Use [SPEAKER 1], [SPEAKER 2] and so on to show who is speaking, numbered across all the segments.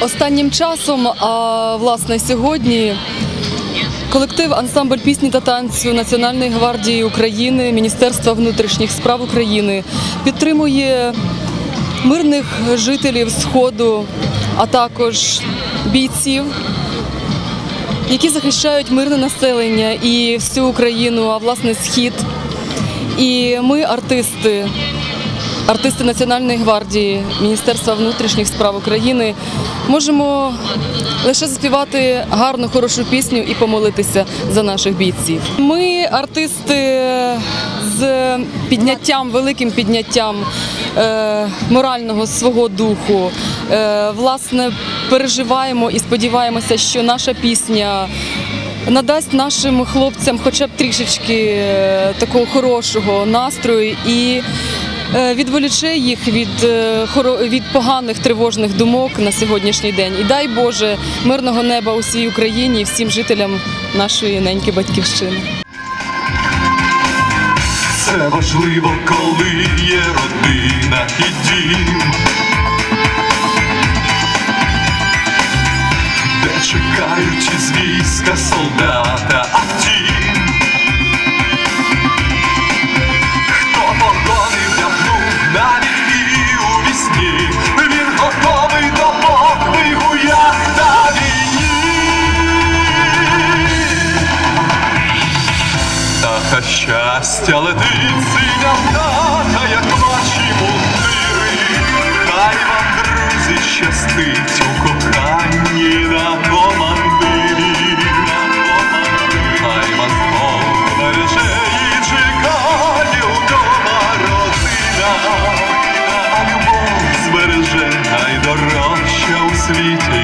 [SPEAKER 1] Останнім часом, а власне сьогодні, колектив ансамбль пісні та танцю Національної гвардії України, Міністерства внутрішніх справ України підтримує мирних жителів Сходу, а також бійців, які захищають мирне населення і всю Україну, а власне схід. І ми, артисти, артисти Національної гвардії Міністерства внутрішніх справ України, можемо лише заспівати гарну, хорошу пісню і помолитися за наших бійців. Ми артисти з підняттям, великим підняттям е, морального свого духу. Е, власне, переживаємо і сподіваємося, що наша пісня надасть нашим хлопцям хоча б трішечки е, такого хорошого настрою і відволіче їх від, е, від поганих тривожних думок на сьогоднішній день. І дай Боже мирного неба усій Україні і всім жителям нашої неньки батьківщини.
[SPEAKER 2] Це важливо, коли є родина і дім, де чекають із війська солдата, щастя летить синя птаха, як ваші мундири. Хай вам, друзі, щастить у коханні на командирі. Хай вас Бог і чекає вдома родина. А любов збереже найдорожча у світі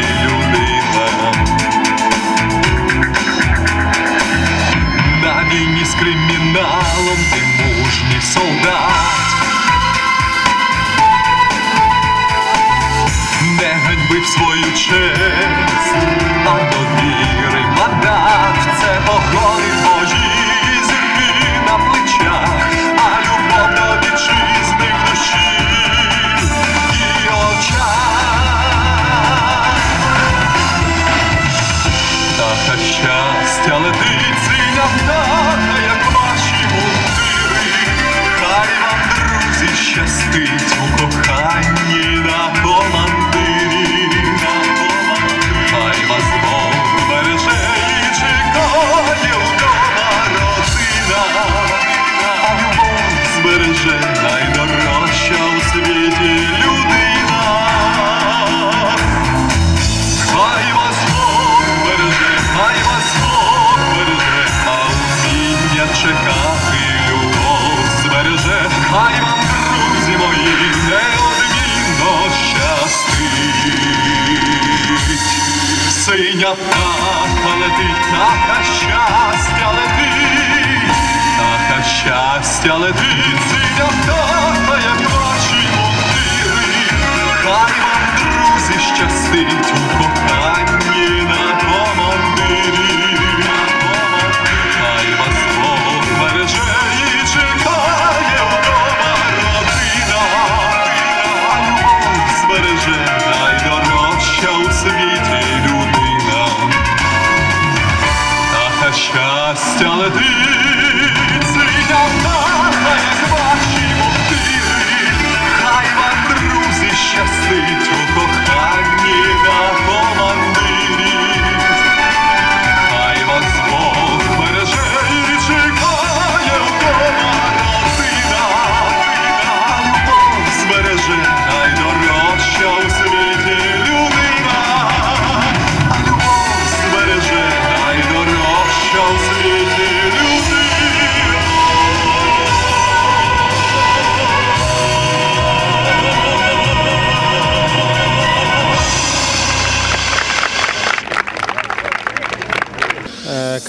[SPEAKER 2] Птаха щастя летить синя птаха, як ваші мундири. Хай вам, друзі, щастить у коханні на командирі. Чекати любов збереже, хай вам, друзі мої, неодмінно щастить. Синя птаха летить, птаха щастя летить, птаха щастя летить, синя птаха, як ваші мундири. Хай вам, друзі, щастить у щастя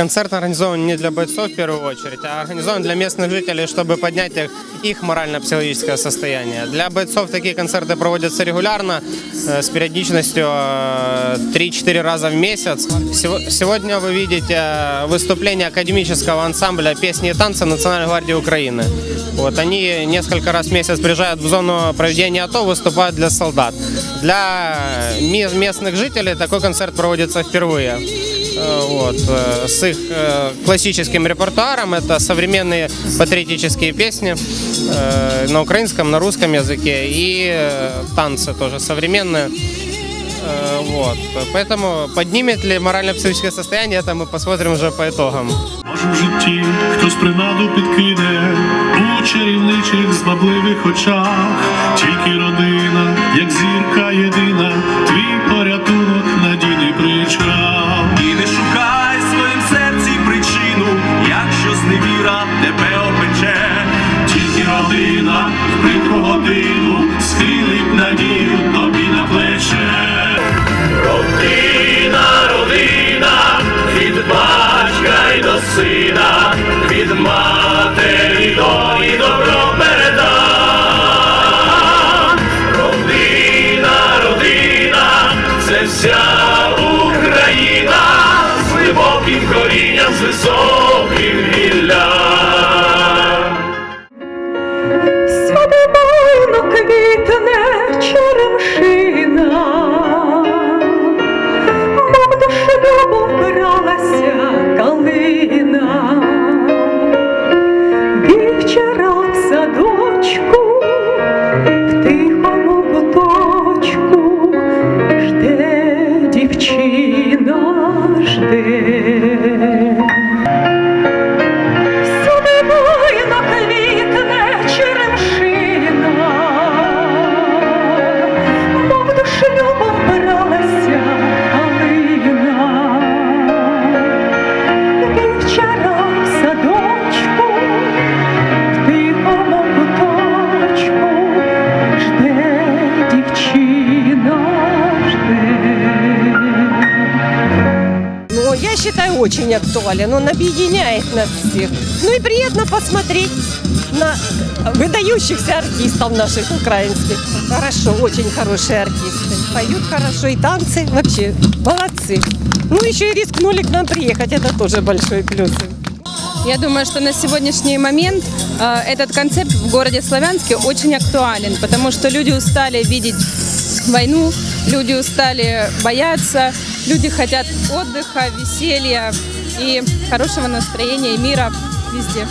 [SPEAKER 3] концерт организован не для бойцов в первую очередь, а организован для местных жителей, чтобы поднять их, их морально-психологическое состояние. Для бойцов такие концерты проводятся регулярно, э, с периодичностью э, 3-4 раза в месяц. Сего- Сегодня вы видите э, выступление академического ансамбля песни и танца Национальной гвардии Украины. Вот, они несколько раз в месяц приезжают в зону проведения АТО, выступают для солдат. Для ме- местных жителей такой концерт проводится впервые. Э, Вот, э, с их э, классическим репертуаром это современные патриотические песни э, на украинском, на русском языке и э, танцы тоже современные. Э, Вот. Поэтому поднимет ли морально-психическое состояние, это мы посмотрим уже по итогам.
[SPEAKER 4] Може в житті хтось принаду підкине у чарівничих звабливих очах, тільки родина, як зірка єдина,
[SPEAKER 5] Зневіра тебе опече.
[SPEAKER 4] Тільки родина в прикру годину схилить надію тобі на плече. Родина, родина, від батька й до сина, від матері
[SPEAKER 6] मधु очень актуален. Он объединяет нас всех. Ну и приятно посмотреть на выдающихся артистов наших украинских. Хорошо, очень хорошие артисты. Поют хорошо и танцы. Вообще, молодцы. Ну, еще и рискнули к нам приехать. Это тоже большой плюс.
[SPEAKER 7] Я думаю, что на сегодняшний момент э, этот концепт в городе Славянске очень актуален, потому что люди устали видеть войну, люди устали бояться, люди хотят отдыха, веселья и хорошего настроения и мира везде.